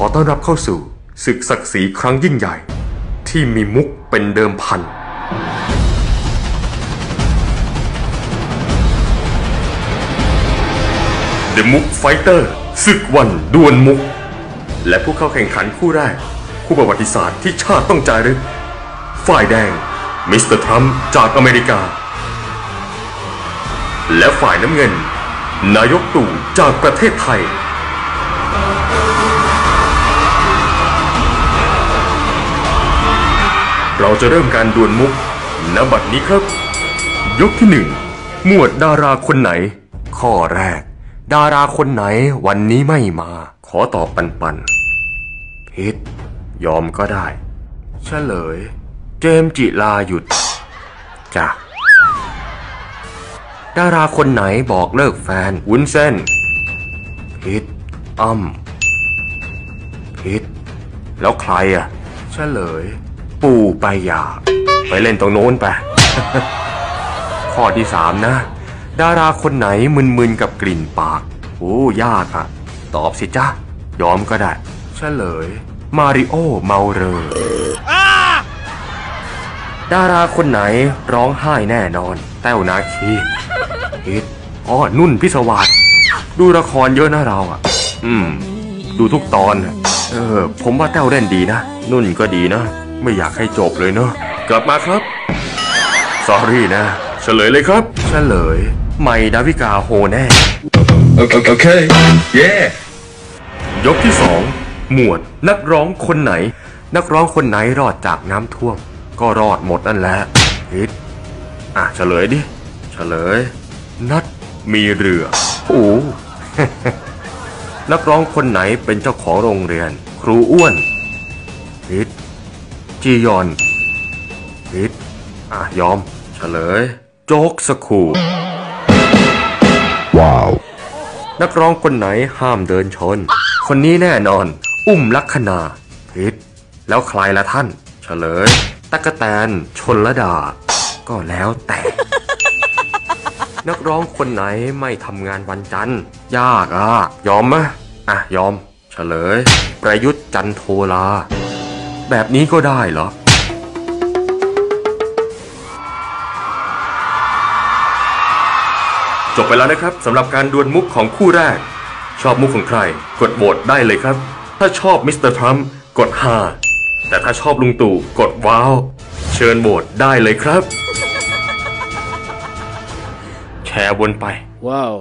ขอต้อนรับเข้าสู่ศึกศักดิ์ศรีครั้งยิ่งใหญ่ ที่มีมุกเป็นเดิมพัน The มุกไฟเตอร์ศึกวันดวลมุก และผู้เข้าแข่งขันคู่แรก คู่ประวัติศาสตร์ที่ชาติต้องจารึก ฝ่ายแดง มิสเตอร์ทรัมป์จากอเมริกา และฝ่ายน้ำเงิน นายกตู่จากประเทศไทย เราจะเริ่มการดวลมุกณบัดนี้ครับ ยกที่หนึ่งหมวดดาราคนไหน ข้อแรก ดาราคนไหนวันนี้ไม่มา ขอตอบปันปันผิดยอมก็ได้เฉลย เจมจิลาหยุดจ้ะดาราคนไหนบอกเลิกแฟนวุ้นเส้นผิดอ้ำผิดแล้วใครอะเฉลย ปู่ไปหยาไปเล่นตรงโน้นไป ข้อที่สามนะ ดาราคนไหนมึนๆกับกลิ่นปาก โอ้ยากอะตอบสิจ้ะยอมก็ได้เฉลย มาริโอเมาเรอดาราคนไหนร้องไห้แน่นอน แต้วนาคีอิดอ๋อนุ่นพิศวาสดูละครเยอะนะเราอะ อืม ดูทุกตอน เออ ผมว่าแต้วเล่นดีนะ นุ่นก็ดีนะ ไม่อยากให้จบเลยเนาะกลับมาครับสอรี่นะ เฉลยเลยครับ เฉลยใหม่ดาวิกาโฮแน่ Okay. okay. Yeah. ยกที่สองหมวดนักร้องคนไหน นักร้องคนไหนรอดจากน้ำท่วม ก็รอดหมดนั่นแหละฮิตอะเฉลยดิ เฉลย นัดมีเรือโอ้นักร้องคนไหนเป็นเจ้าของโรงเรียน ครูอ้วนฮิต จียอนฮิตอะยอม เฉลย โจ๊กสคูล Wow. นักร้องคนไหนห้ามเดินชน คนนี้แน่นอน อุ้มลักษณาผิดแล้วใครละท่าน เฉลยตะกะแตนชนละดา ก็แล้วแต่ นักร้องคนไหนไม่ทำงานวันจันทร์ยากอะ ยอมไหมอะยอม เฉลย ประยุทธ์จันโทลา แบบนี้ก็ได้เหรอ จบไปแล้วนะครับสำหรับการดวลมุกของคู่แรก ชอบมุกของใคร กดโหวตได้เลยครับ ถ้าชอบมิสเตอร์ทรัมป์กด5แต่ถ้าชอบลุงตู่กดว้าว เชิญโหวตได้เลยครับ แชร์วนไป Wow.